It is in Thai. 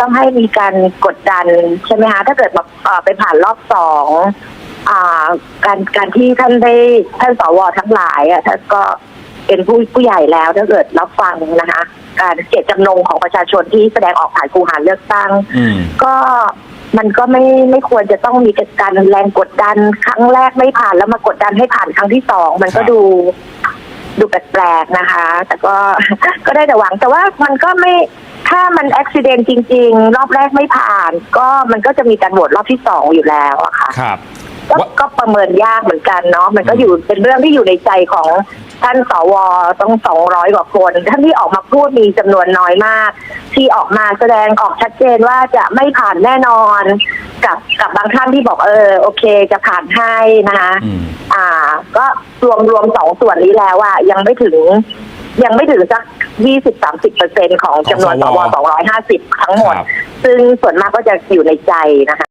ต้องให้มีการกดดันใช่ไหมคะถ้าเกิดแบบเอ่อไปผ่านรอบสองอ่าการการที่ท่านได้ท่านสวทั้งหลายอะท่านก็เป็นผู้ผู้ใหญ่แล้วถ้าเกิดรับฟังนะคะ การเจตจำนงของประชาชนที่แสดงออกผ่านคูหาเลือกตั้งอืมก็มันก็ไม่ไม่ควรจะต้องมีการแรงกดดันครั้งแรกไม่ผ่านแล้วมากดดันให้ผ่านครั้งที่สองมันก็ครับดูดูแปลกๆนะคะ แต่ก็ก็ได้แต่หวังแต่ว่ามันก็ไม่ ถ้ามันอุบิเหตุจริง ๆ รอบแรกไม่ผ่าน ก็มันก็จะมีการโหวตรอบที่สองอยู่แล้วอะค่ะครับ ก็ว่า ก็ประเมินยากเหมือนกันเนาะมันก็อยู่เป็นเรื่องที่อยู่ในใจของท่านสวต้องสองร้อยกว่าคนท่านที่ออกมาพูดมีจำนวนน้อยมาก ที่ออกมาแสดงออกชัดเจนว่าจะไม่ผ่านแน่นอน กับกับบางท่านที่บอกเออ โอเค จะผ่านให้นะคะ อืม อ่า ก็รวมรวมสองส่วนนี้แล้วอะยังไม่ถึง ยังไม่ถึงสักยี่สิบสามสิบเปอร์เซ็นของจำนวนสวสองร้อยห้าสิบทั้งหมด ครับ ซึ่งส่วนมากก็จะอยู่ในใจนะคะ